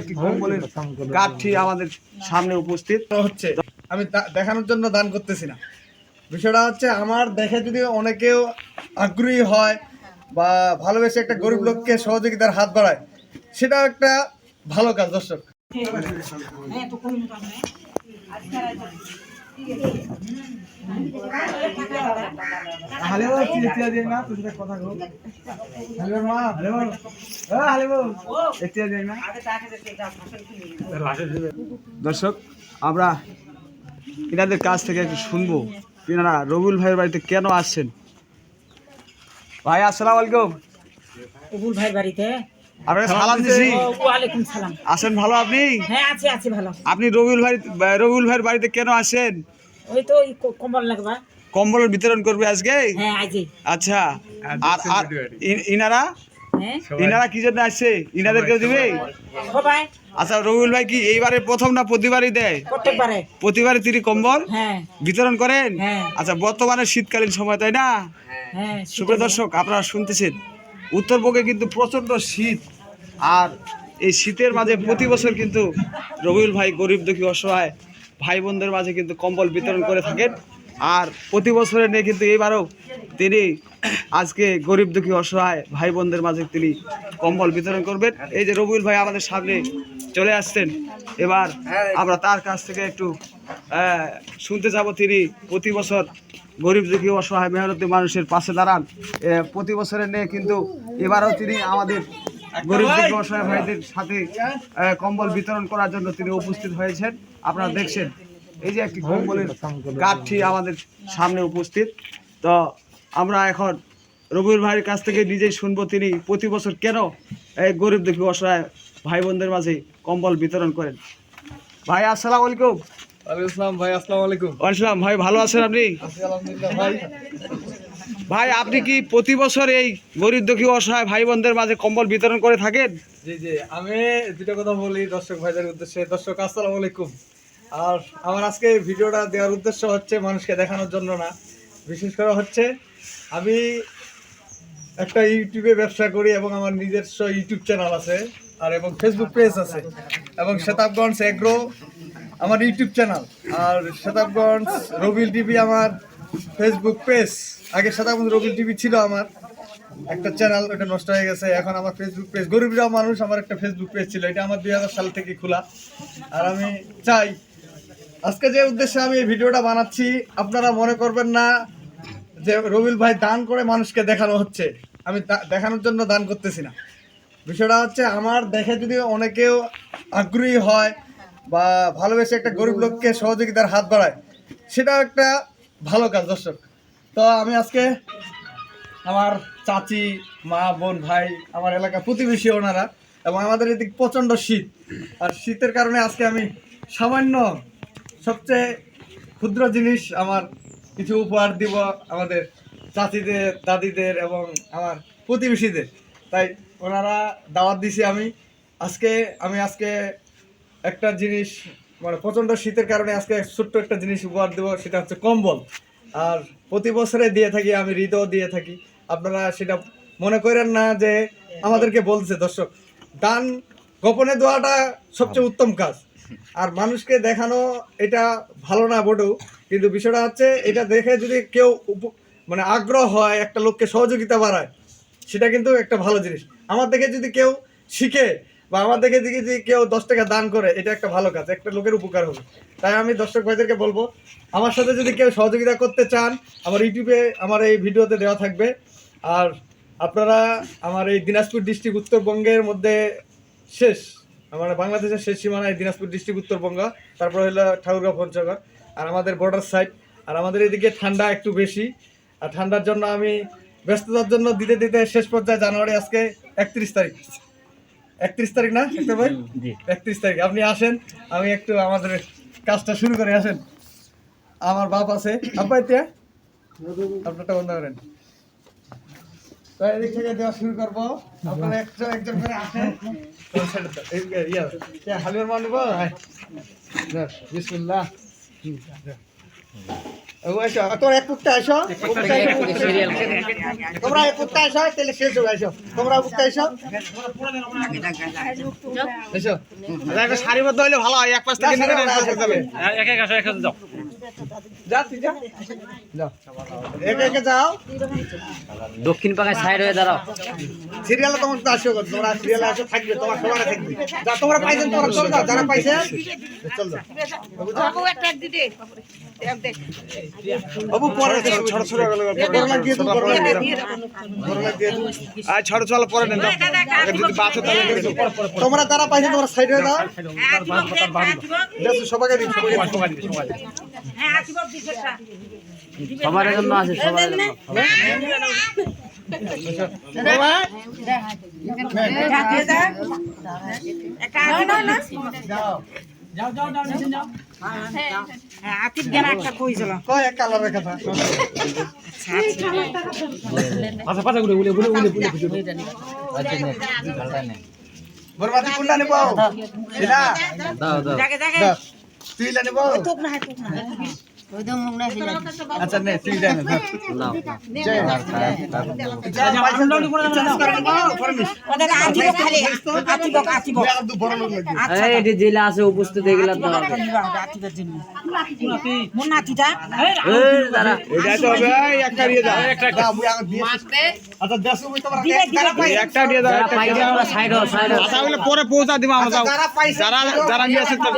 একটি কম্বলের কাঠটি আমাদের সামনে উপস্থিত। হচ্ছে আমি দেখানোর জন্য দান করতেছি না। বিষয়টা হচ্ছে আমার দেখে যদি অনেকেও আগ্রহী হয় বা ভালোবেসে একটা গরিব লোককে সহযোগিতার হাত বাড়ায় সেটা একটা ভালো কাজ দর্শক। দর্শক, আমরা এনাদের কাছ থেকে একটু শুনব, এনারা রবিউল ভাইয়ের বাড়িতে কেন আসছেন? ভাই, আসসালামু আলাইকুম। অবুল ভাইয়ের বাড়িতে? আপনাকে সালাম দিছি। ওয়ালাইকুম সালাম। আসেন ভালো আপনি? হ্যাঁ আছে আছে ভালো। আপনি রবিউল ভাই রবিউল ভাইয়ের বাড়িতে কেন আসেন? ওই তো কম্বল লাগবা কম্বল বিতরণ করবে আজকে? হ্যাঁ আচ্ছা। আর আর ইনারা? হ্যাঁ? ইনারা কি জন্য আসছে ইনাদেরকেও দিবে? আচ্ছা রবিউল ভাই কি এইবারে প্রথম না প্রতিবারই দেয়? প্রত্যেকবারে। প্রতিবারে তিনি কম্বল? হ্যাঁ। বিতরণ করেন? হ্যাঁ। আচ্ছা বর্তমানে শীতকালীন সময় তাই না? হ্যাঁ সুপ্রিয় দর্শক আপনারা শুনতেছেন উত্তরবঙ্গে কিন্তু প্রচণ্ড শীত। আর এই শীতের মাঝে প্রতি বছর কিন্তু রবিউল ভাই গরিব দুঃখী অসহায় ভাই বোনদের মাঝে কিন্তু কম্বল বিতরণ করে থাকেন। আর প্রতি বছরে নিয়ে কিন্তু এবারও তিনি আজকে গরিব দুঃখী অসহায় ভাই বোনদের মাঝে তিনি কম্বল বিতরণ করবেন। এই যে রবিউল ভাই আমাদের সামনে চলে আসছেন। এবার আমরা তার কাছ থেকে একটু শুনতে যাব তিনি প্রতি বছর গরিব দুঃখী অসহায় মেহনতি মানুষের পাশে দাঁড়ান। প্রতি বছরের নিয়ে কিন্তু এবারও তিনি আমাদের গরিব দুঃখী অসহায় ভাইদের সাথে কম্বল বিতরণ করার জন্য তিনি উপস্থিত হয়েছেন। আপনারা দেখছেন, এই যে একটি কম্বলের কাঠটি আমাদের সামনে উপস্থিত। তো আমরা এখন রবিউল ভাইয়ের কাছ থেকে নিজেই শুনব তিনি প্রতি বছর কেন এই গরিব দুঃখী অসহায় ভাই বোনদের মাঝে কম্বল বিতরণ করেন। ভাই, আসসালামু আলাইকুম। ভাই আসসালামু আলাইকুম। ওয়ালাইকুম ভাই ভালো আছেন আপনি? ভাই ভাই আপনি কি প্রতি বছর এই গরিব দুঃখী অসহায় ভাই বোনদের মাঝে কম্বল বিতরণ করে থাকেন? জি জি। আমি দুটো কথা বলি দর্শক ভাইদের উদ্দেশ্যে। দর্শক আসসালামু আলাইকুম। আর আমার আজকে ভিডিওটা দেওয়ার উদ্দেশ্য হচ্ছে মানুষকে দেখানোর জন্য না। বিশেষ করে হচ্ছে আমি একটা ইউটিউবে ব্যবসা করি এবং আমার নিজস্ব ইউটিউব চ্যানেল আছে আর এবং ফেসবুক পেজ আছে। এবং শতাবগঞ্জ এগ্রো আমার ইউটিউব চ্যানেল, আর শতাবগঞ্জ রবিল টিভি আমার ফেসবুক পেজ। আগে শতাবগঞ্জ রবিল টিভি ছিল আমার। একটা চ্যানেল ওটা নষ্ট হয়ে গেছে, এখন আমার ফেসবুক পেজ। গরিবরাও মানুষ, আমার একটা ফেসবুক পেজ ছিল, এটা আমার দুই হাজার সাল থেকে খোলা। আর আমি চাই, আজকে যে উদ্দেশ্যে আমি এই ভিডিওটা বানাচ্ছি, আপনারা মনে করবেন না যে রবিল ভাই দান করে মানুষকে দেখানো হচ্ছে। আমি দেখানোর জন্য দান করতেছি না। বিষয়টা হচ্ছে, আমার দেখে যদি অনেকেও আগ্রহী হয় বা ভালোবেসে একটা গরিব লোককে সহযোগিতার হাত বাড়ায় সেটা একটা ভালো কাজ, দর্শক। তো আমি আজকে আমার চাচি, মা, বোন, ভাই, আমার এলাকা প্রতিবেশী ওনারা এবং আমাদের এদিক প্রচণ্ড শীত। আর শীতের কারণে আজকে আমি সামান্য সবচেয়ে ক্ষুদ্র জিনিস আমার কিছু উপহার দিব আমাদের চাচিদের, দাদিদের এবং আমার প্রতিবেশীদের। তাই ওনারা দাওয়াত দিছি আমি। আজকে আমি আজকে একটা জিনিস মানে প্রচণ্ড শীতের কারণে আজকে ছোট্ট একটা জিনিস উপহার দেবো, সেটা হচ্ছে কম্বল। আর প্রতি বছরে দিয়ে থাকি, আমি হৃদয় দিয়ে থাকি। আপনারা সেটা মনে করেন না যে আমাদেরকে বলছে, দর্শক। দান গোপনে দেওয়াটা সবচেয়ে উত্তম কাজ। আর মানুষকে দেখানো এটা ভালো না বটেও কিন্তু বিষয়টা হচ্ছে এটা দেখে যদি কেউ মানে আগ্রহ হয়, একটা লোককে সহযোগিতা বাড়ায়, সেটা কিন্তু একটা ভালো জিনিস। আমার দেখে যদি কেউ শিখে বা আমার দেখে যদি যদি কেউ দশ টাকা দান করে, এটা একটা ভালো কাজ, একটা লোকের উপকার হবে। তাই আমি দর্শক ভাইদেরকে বলব, আমার সাথে যদি কেউ সহযোগিতা করতে চান, আমার ইউটিউবে আমার এই ভিডিওতে দেওয়া থাকবে। আর আপনারা আমার এই দিনাজপুর ডিস্ট্রিক্ট উত্তরবঙ্গের মধ্যে শেষ, আমার বাংলাদেশের শেষ সীমানা এই দিনাজপুর ডিস্ট্রিক্ট উত্তরবঙ্গ, তারপর হলো ঠাকুরগাঁও, পঞ্চগড়, আর আমাদের বর্ডার সাইড আর আমাদের এদিকে ঠান্ডা একটু বেশি, আর ঠান্ডার জন্য আমি ব্যস্ততার জন্য দিতে দিতে শেষ পর্যায়ে জানুয়ারি আজকে একত্রিশ তারিখ। একত্রিশ তারিখ না একটা ভাই? একত্রিশ তারিখ। আপনি আসেন আমি একটু আমাদের কাজটা শুরু করে আসেন। আমার বাপ আছে। আব্বা এতিয়া আপনারটা বন্ধ করেন। তো এদিক থেকে দেওয়া শুরু করব। আপনারা একজন একজন করে আসেন। হালিমার মা নিবো? বিসমিল্লাহ। তোমরা এক কুত্তা এসো। তোমরা এক কুত্তা এসো তাহলে শেষ এসো তোমরা কুত্তা এসো। এসো। আচ্ছা, একটা সারিবদ্ধ হলে ভালো হয় এক পাশ থেকে যাও একে একে দক্ষিণ পাকায় সাইড হয়ে দাঁড়াও। সিরিয়ালে তোমার তো আসো তোমরা সিরিয়ালে আসো থাকবে তোমার সবার থাকবে। যা তোমরা পাইছেন তোমরা চল যাও যারা পাইছেন চল যাও। বাবু পরে ছোট ছোট গেল বড় দিয়ে দাও বড় দিয়ে দাও বড় দিয়ে দাও আর ছোট ছোট পরে নেন যদি বাঁচো তাহলে তোমরা যারা পাইছেন তোমরা সাইড হয়ে দাও। দেখো সবাইকে দিন সবাইকে। সবার জন্য আছে সবার জন্য। কয় এক কালারের কথা। বরবাদি কোনটা নেব? এটা দাও। দাও দাও। তুই লা নেব আচ্ছা নে তুই নে নাও যা পরে নিস তুই আর দু বড় লোক লাগবে এই এটি আছে উপস্থিত হয়ে গেলাম তো এই দাঁড়া এটা তো হবে একটা দিয়ে দাও দাও মুই আগে দিয়ে আচ্ছা দেশো মুই তোমরা যারা এই পাইছেন একটা দিয়ে দাও একটা দিয়ে দাও সাইড হও সাইড হও আচ্ছা ওগুলো পরে পৌঁছা দিব আমরা যারা যারা যারা নিয়ে আসেন তার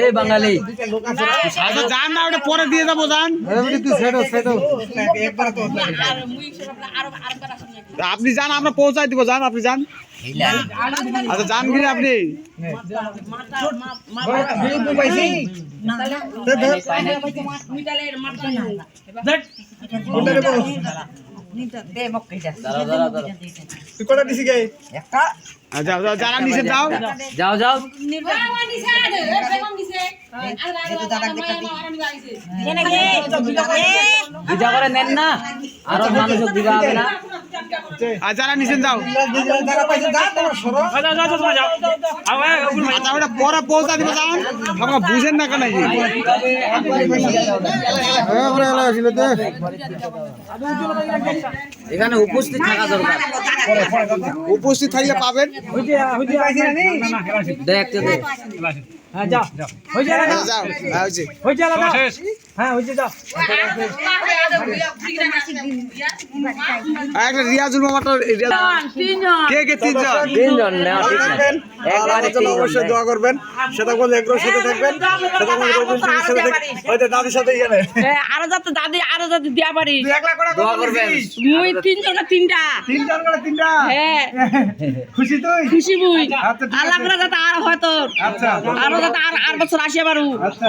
এই বাঙালি আচ্ছা যান না ওটা পরে দিয়ে যাব যান তুই সেটো সেটো একবার তো আপনি যান আমরা পৌঁছাই দিব যান আপনি যান আচ্ছা যান গিয়ে আপনি তুই পাইছি দে দে কোনটা নেব দাঁড়াও দাঁড়াও দাঁড়াও তুই কোনটা দিছি গে আচ্ছা, যাও যাও যারা নিচে যাও যাও যাও দিদা করে নেন না আরও মানুষ দিবা হবে না আর যারা নিচে যাও যারা পাইছে যা তোমরা সরো আচ্ছা ওটা পরে পৌঁছা দিব বুঝেন না কেন এখানে উপস্থিত থাকা দরকার উপস্থিত থাকলে পাবেন দেখতে দে যাও। হ্যাঁ, হয়েছে। আর একটা রিয়াজুল মামাটা কে কে তিনজন? তিনজন নেওয়া ঠিক না একবারে অবশ্যই দোয়া করবেন। সেটা বলে এগুলোর সাথে থাকবেন সেটা বলে রবীন্দ্র সাথে হয়তো দাদির সাথে ইয়ে নেই আরও যাতে দাদি আরও যাতে দিয়া পারি। তুই একলা করে দোয়া করবেন। মুই তিনজন তিনটা? তিনজন করে তিনটা? হ্যাঁ। খুশি তুই? খুশি মুই। আচ্ছা, আল্লাহ করে যাতে আর হয়তো আচ্ছা। আরও যাতে আর আর বছর আসিয়া পারু আচ্ছা।